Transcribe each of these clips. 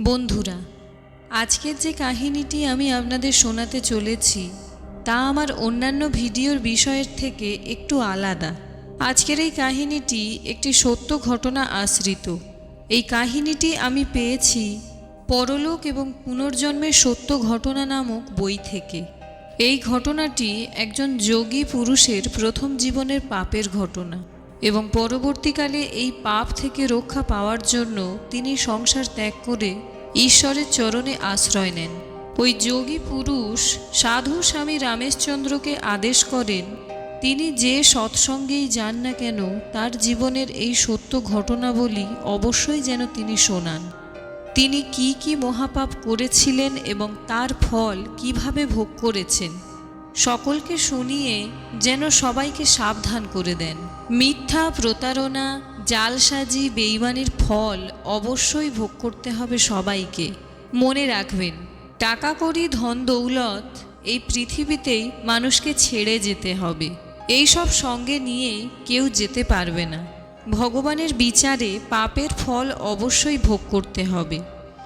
বন্ধুরা, আজকের যে কাহিনীটি আমি আপনাদের শোনাতে চলেছি, তা আমার অন্যান্য ভিডিওর বিষয়ের থেকে একটু আলাদা। আজকের এই কাহিনীটি একটি সত্য ঘটনা আশ্রিত। এই কাহিনীটি আমি পেয়েছি পরলোক এবং পুনর্জন্মের সত্য ঘটনা নামক বই থেকে। এই ঘটনাটি একজন যোগী পুরুষের প্রথম জীবনের পাপের ঘটনা। এবং পরবর্তীকালে এই পাপ থেকে রক্ষা পাওয়ার জন্য তিনি সংসার ত্যাগ করে ঈশ্বরের চরণে আশ্রয় নেন। ওই যোগী পুরুষ সাধু স্বামী রামেশচন্দ্রকে আদেশ করেন, তিনি যে সৎসঙ্গেই যান না কেন, তার জীবনের এই সত্য ঘটনাবলী অবশ্যই যেন তিনি শোনান। তিনি কি কি মহাপাপ করেছিলেন এবং তার ফল কীভাবে ভোগ করেছেন, সকলকে শুনিয়ে যেন সবাইকে সাবধান করে দেন। মিথ্যা প্রতারণা, জালসাজি, বেইমানির ফল অবশ্যই ভোগ করতে হবে সবাইকে। মনে রাখবেন, টাকা করি ধন দৌলত এই পৃথিবীতেই মানুষকে ছেড়ে যেতে হবে। এই সব সঙ্গে নিয়ে কেউ যেতে পারবে না। ভগবানের বিচারে পাপের ফল অবশ্যই ভোগ করতে হবে।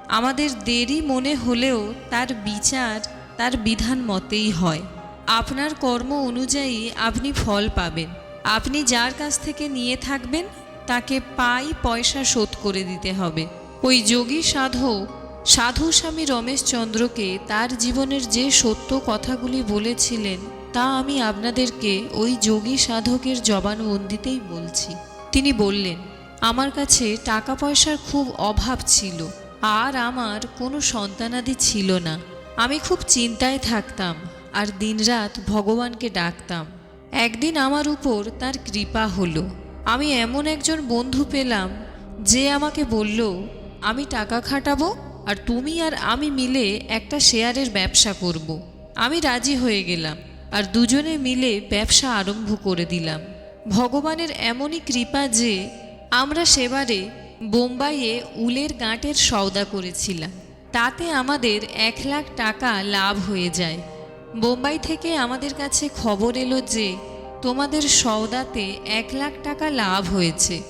আমাদের দেরি মনে হলেও তার বিচার তার বিধান মতেই হয়। আপনার কর্ম অনুযায়ী আপনি ফল পাবেন। আপনি যার কাছ থেকে নিয়ে থাকবেন, তাকে পাই পয়সা শোধ করে দিতে হবে। ওই যোগী সাধক সাধু স্বামী রমেশচন্দ্রকে তার জীবনের যে সত্য কথাগুলি বলেছিলেন, তা আমি আপনাদেরকে ওই যোগী সাধকের জবানবন্দিতেই বলছি। তিনি বললেন, আমার কাছে টাকা পয়সার খুব অভাব ছিল, আর আমার কোনো সন্তানাদি ছিল না। আমি খুব চিন্তায় থাকতাম, আর দিনরাত ভগবানকে ডাকতাম। একদিন আমার উপর তার কৃপা হলো। আমি এমন একজন বন্ধু পেলাম, যে আমাকে বলল, আমি টাকা খাটাবো আর তুমি আর আমি মিলে একটা শেয়ারের ব্যবসা করব। আমি রাজি হয়ে গেলাম আর দুজনে মিলে ব্যবসা আরম্ভ করে দিলাম। ভগবানের এমনই কৃপা যে আমরা সেবারে বোম্বাইয়ে উলের গাঁটের সওদা করেছিলাম। তাতে আমাদের এক লাখ টাকা লাভ হয়ে যায়। বোম্বাই থেকে আমাদের কাছে খবর এলো যে, তোমাদের সওদাতে এক লাখ টাকা লাভ হয়েছে।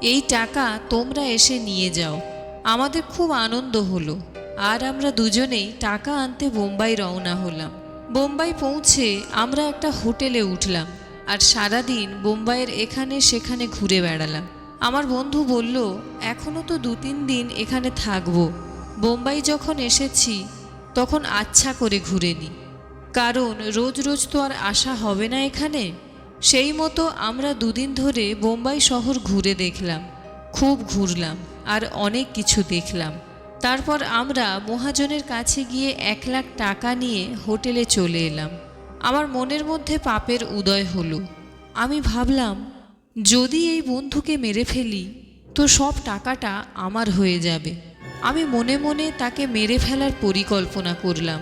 এই টাকা তোমরা এসে নিয়ে যাও। আমাদের খুব আনন্দ হলো। আর আমরা দুজনেই টাকা আনতে বোম্বাই রওনা হলাম। বোম্বাই পৌঁছে আমরা একটা হোটেলে উঠলাম আর সারাদিন বোম্বাইয়ের এখানে সেখানে ঘুরে বেড়ালাম। আমার বন্ধু বলল এখনও তো দু তিন দিন এখানে থাকব। বোম্বাই যখন এসেছি, তখন আচ্ছা করে ঘুরে নিই কারণ রোজ রোজ তো আর আসা হবে না এখানে? সেই মতো আমরা দুদিন ধরে বোম্বাই শহর ঘুরে দেখলাম, খুব ঘুরলাম আর অনেক কিছু দেখলাম। তারপর আমরা মহাজনের কাছে গিয়ে এক লাখ টাকা নিয়ে হোটেলে চলে এলাম। আমার মনের মধ্যে পাপের উদয় হলো। আমি ভাবলাম, যদি এই বন্ধুকে মেরে ফেলি, তো সব টাকাটা আমার হয়ে যাবে। আমি মনে মনে তাকে মেরে ফেলার পরিকল্পনা করলাম।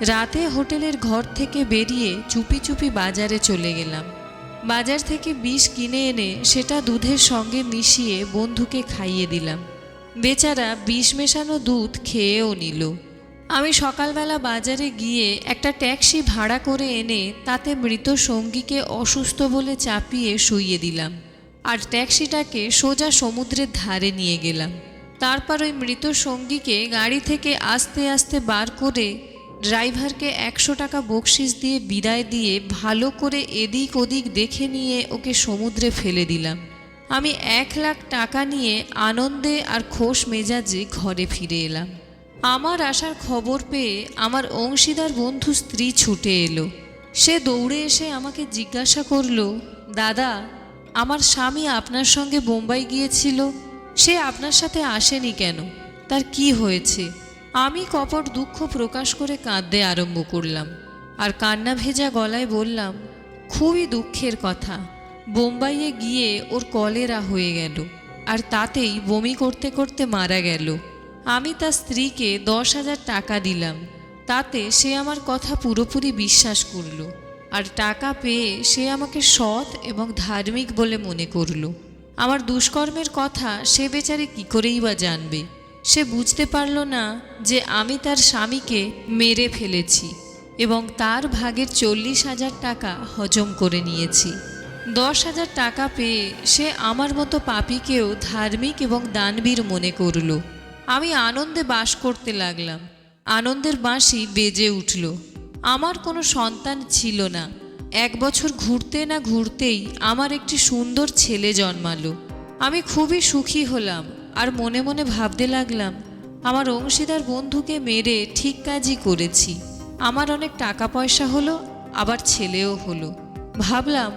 রাতে হোটেলের ঘর থেকে বেরিয়ে চুপি চুপি বাজারে চলে গেলাম। বাজার থেকে বিষ কিনে এনে সেটা দুধের সঙ্গে মিশিয়ে বন্ধুকে খাইয়ে দিলাম। বেচারা বিষ মেশানো দুধ খেয়েও নিল। আমি সকালবেলা বাজারে গিয়ে একটা ট্যাক্সি ভাড়া করে এনে তাতে মৃত সঙ্গীকে অসুস্থ বলে চাপিয়ে শুইয়ে দিলাম আর ট্যাক্সিটাকে সোজা সমুদ্রের ধারে নিয়ে গেলাম। তারপর ওই মৃত সঙ্গীকে গাড়ি থেকে আস্তে আস্তে বার করে ড্রাইভারকে একশো টাকা বকশিস দিয়ে বিদায় দিয়ে ভালো করে এদিক ওদিক দেখে নিয়ে ওকে সমুদ্রে ফেলে দিলাম। আমি এক লাখ টাকা নিয়ে আনন্দে আর খোশ মেজাজে ঘরে ফিরে এলাম। আমার আসার খবর পেয়ে আমার অংশীদার বন্ধু স্ত্রী ছুটে এলো। সে দৌড়ে এসে আমাকে জিজ্ঞাসা করল, দাদা, আমার স্বামী আপনার সঙ্গে বোম্বাই গিয়েছিল? সে আপনার সাথে আসেনি কেন? তার কি হয়েছে? আমি কপট দুঃখ প্রকাশ করে কাঁদতে আরম্ভ করলাম। আর কান্না ভেজা গলায় বললাম, খুবই দুঃখের কথা। বোম্বাইয়ে গিয়ে ওর কলেরা হয়ে গেল, আর তাতেই বমি করতে করতে মারা গেল। আমি তার স্ত্রীকে দশ হাজার টাকা দিলাম। তাতে সে আমার কথা পুরোপুরি বিশ্বাস করল, আর টাকা পেয়ে সে আমাকে সৎ এবং ধার্মিক বলে মনে করল। আমার দুষ্কর্মের কথা সে বেচারে কী করেই বা জানবে? সে বুঝতে পারল না যে আমি তার স্বামীকে মেরে ফেলেছি এবং তার ভাগের চল্লিশ হাজার টাকা হজম করে নিয়েছি। দশ হাজার টাকা পেয়ে সে আমার মতো পাপিকেও ধার্মিক এবং দানবীর মনে করল। আমি আনন্দে বাস করতে লাগলাম। আনন্দের বাঁশি বেজে উঠল। আমার কোনো সন্তান ছিল না। এক বছর ঘুরতে না ঘুরতেই আমার একটি সুন্দর ছেলে জন্মালো। আমি খুবই সুখী হলাম। আর মনে মনে ভাবতে লাগলাম, আমার অংশীদার বন্ধুকে মেরে ঠিক কাজই করেছি। আমার অনেক টাকা পয়সা হলো, আবার ছেলেও হলো। ভাবলাম,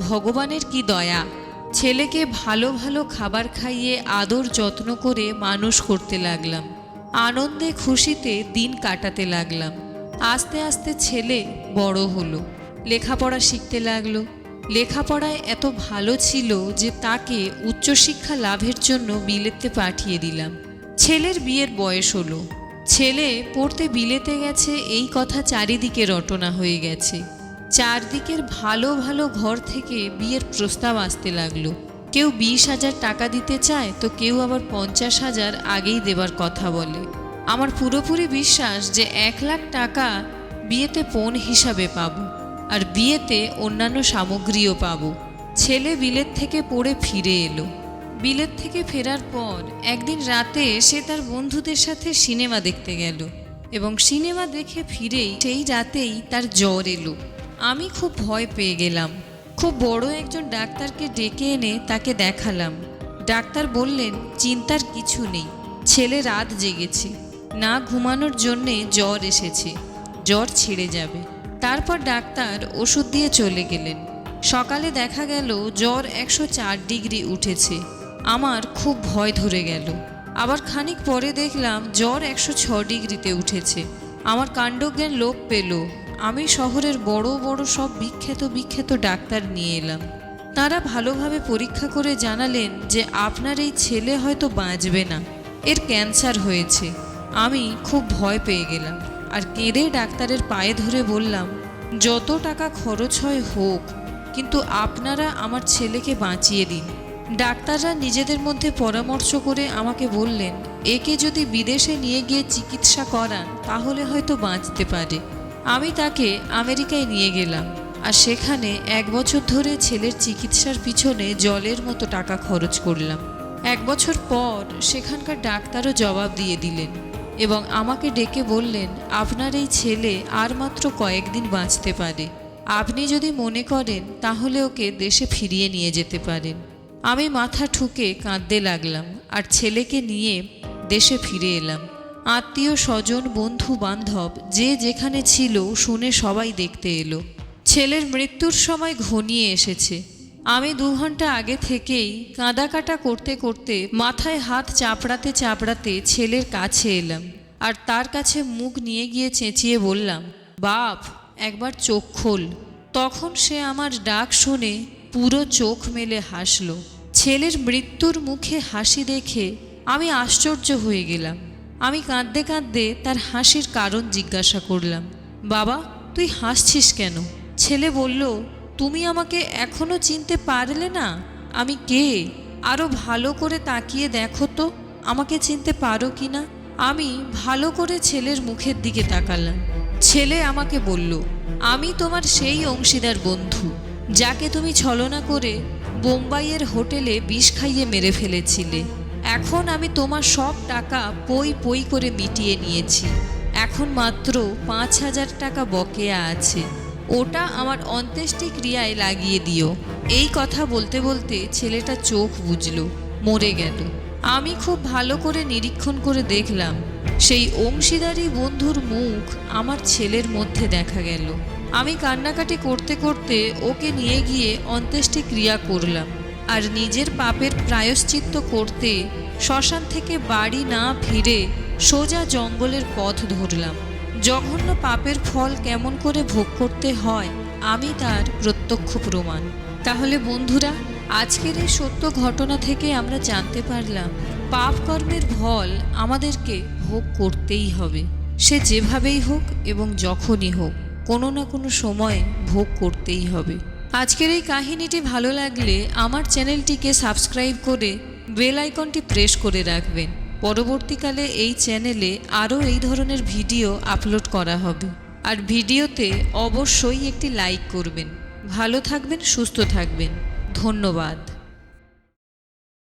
ভগবানের কি দয়া, ছেলেকে ভালো ভালো খাবার খাইয়ে আদর যত্ন করে মানুষ করতে লাগলাম। আনন্দে খুশিতে দিন কাটাতে লাগলাম। আস্তে আস্তে ছেলে বড় হলো, লেখাপড়া শিখতে লাগল লেখাপড়ায় এত ভালো ছিল যে তাকে উচ্চশিক্ষা লাভের জন্য বিলেতে পাঠিয়ে দিলাম। ছেলের বিয়ের বয়স হলো। ছেলে পড়তে বিলেতে গেছে, এই কথা চারিদিকে রটনা হয়ে গেছে। চারদিকের ভালো ভালো ঘর থেকে বিয়ের প্রস্তাব আসতে লাগল। কেউ বিশ হাজার টাকা দিতে চায় তো কেউ আবার পঞ্চাশ হাজার আগেই দেবার কথা বলে। আমার পুরোপুরি বিশ্বাস যে এক লাখ টাকা বিয়েতে পণ হিসাবে পাবো। আর বিয়েতে অন্যান্য সামগ্রীও পাবো। ছেলে বিলেত থেকে পড়ে ফিরে এলো। বিলেত থেকে ফেরার পর একদিন রাতে সে তার বন্ধুদের সাথে সিনেমা দেখতে গেল এবং সিনেমা দেখে ফিরেই সেই রাতেই তার জ্বর এলো। আমি খুব ভয় পেয়ে গেলাম। খুব বড় একজন ডাক্তারকে ডেকে এনে তাকে দেখালাম। ডাক্তার বললেন, চিন্তার কিছু নেই। ছেলে রাত জেগেছে। না ঘুমানোর জন্যে জ্বর এসেছে। জ্বর ছেড়ে যাবে। তারপর ডাক্তার ওষুধ দিয়ে চলে গেলেন। সকালে দেখা গেল জ্বর একশো চার ডিগ্রি উঠেছে। আমার খুব ভয় ধরে গেল। আবার খানিক পরে দেখলাম জ্বর একশো ছ ডিগ্রিতে উঠেছে। আমার কাণ্ডজ্ঞান লোপ পেল। আমি শহরের বড় বড় সব বিখ্যাত বিখ্যাত ডাক্তার নিয়ে এলাম। তারা ভালোভাবে পরীক্ষা করে জানালেন যে আপনার এই ছেলে হয়তো বাঁচবে না। এর ক্যান্সার হয়েছে। আমি খুব ভয় পেয়ে গেলাম। আর কেঁদে ডাক্তারের পায়ে ধরে বললাম যত টাকা খরচ হয় হোক, কিন্তু আপনারা আমার ছেলেকে বাঁচিয়ে দিন। ডাক্তাররা নিজেদের মধ্যে পরামর্শ করে আমাকে বললেন, একে যদি বিদেশে নিয়ে গিয়ে চিকিৎসা করান, তাহলে হয়তো বাঁচতে পারে। আমি তাকে আমেরিকায় নিয়ে গেলাম। আর সেখানে এক বছর ধরে ছেলের চিকিৎসার পিছনে জলের মতো টাকা খরচ করলাম। এক বছর পর সেখানকার ডাক্তারও জবাব দিয়ে দিলেন। এবং আমাকে ডেকে বললেন, আপনার এই ছেলে আর মাত্র কয়েকদিন বাঁচতে পারে। আপনি যদি মনে করেন, তাহলে ওকে দেশে ফিরিয়ে নিয়ে যেতে পারেন। আমি মাথা ঠুকে কাঁদতে লাগলাম আর ছেলেকে নিয়ে দেশে ফিরে এলাম। আত্মীয়, স্বজন, বন্ধু, বান্ধব যে যেখানে ছিল শুনে সবাই দেখতে এলো। ছেলের মৃত্যুর সময় ঘনিয়ে এসেছে। আমি দু ঘণ্টা আগে থেকেই কাঁদা কাটা করতে করতে মাথায় হাত চাপড়াতে চাপড়াতে ছেলের কাছে এলাম। আর তার কাছে মুখ নিয়ে গিয়ে চেঁচিয়ে বললাম, বাপ, একবার চোখ খোল। তখন সে আমার ডাক শুনে পুরো চোখ মেলে হাসল। ছেলের মৃত্যুর মুখে হাসি দেখে আমি আশ্চর্য হয়ে গেলাম। আমি কাঁদতে কাঁদতে তার হাসির কারণ জিজ্ঞাসা করলাম, বাবা, তুই হাসছিস কেন? ছেলে বলল তুমি আমাকে এখনও চিনতে পারলে না? আমি কে? আরও ভালো করে তাকিয়ে দেখো তো, আমাকে চিনতে পারো কি না? আমি ভালো করে ছেলের মুখের দিকে তাকালাম। ছেলে আমাকে বলল, আমি তোমার সেই অংশীদার বন্ধু, যাকে তুমি ছলনা করে বোম্বাইয়ের হোটেলে বিষ খাইয়ে মেরে ফেলেছিলে। এখন আমি তোমার সব টাকা পই পই করে মিটিয়ে নিয়েছি। এখন মাত্র পাঁচ হাজার টাকা বকেয়া আছে। ওটা আমার অন্ত্যেষ্টি ক্রিয়ায় লাগিয়ে দিও। এই কথা বলতে বলতে ছেলেটা চোখ বুঝলো মরে গেল। আমি খুব ভালো করে নিরীক্ষণ করে দেখলাম, সেই অংশীদারি বন্ধুর মুখ আমার ছেলের মধ্যে দেখা গেল। আমি কান্নাকাটি করতে করতে ওকে নিয়ে গিয়ে অন্ত্যেষ্টি ক্রিয়া করলাম, আর নিজের পাপের প্রায়শ্চিত্ত করতে শ্মশান থেকে বাড়ি না ফিরে সোজা জঙ্গলের পথ ধরলাম। জঘন্য পাপের ফল কেমন করে ভোগ করতে হয়, আমি তার প্রত্যক্ষ প্রমাণ। তাহলে বন্ধুরা, আজকের এই সত্য ঘটনা থেকে আমরা জানতে পারলাম পাপ কর্মের ফল আমাদেরকে ভোগ করতেই হবে। সে যেভাবেই হোক এবং যখনই হোক, কোনো না কোনো সময়ে ভোগ করতেই হবে। আজকের এই কাহিনীটি ভালো লাগলে আমার চ্যানেলটিকে সাবস্ক্রাইব করে বেল আইকনটি প্রেস করে রাখবেন। পরবর্তীকালে এই চ্যানেলে আরও এই ধরনের ভিডিও আপলোড করা হবে। আর ভিডিওতে অবশ্যই একটি লাইক করবেন। ভালো থাকবেন, সুস্থ থাকবেন। ধন্যবাদ।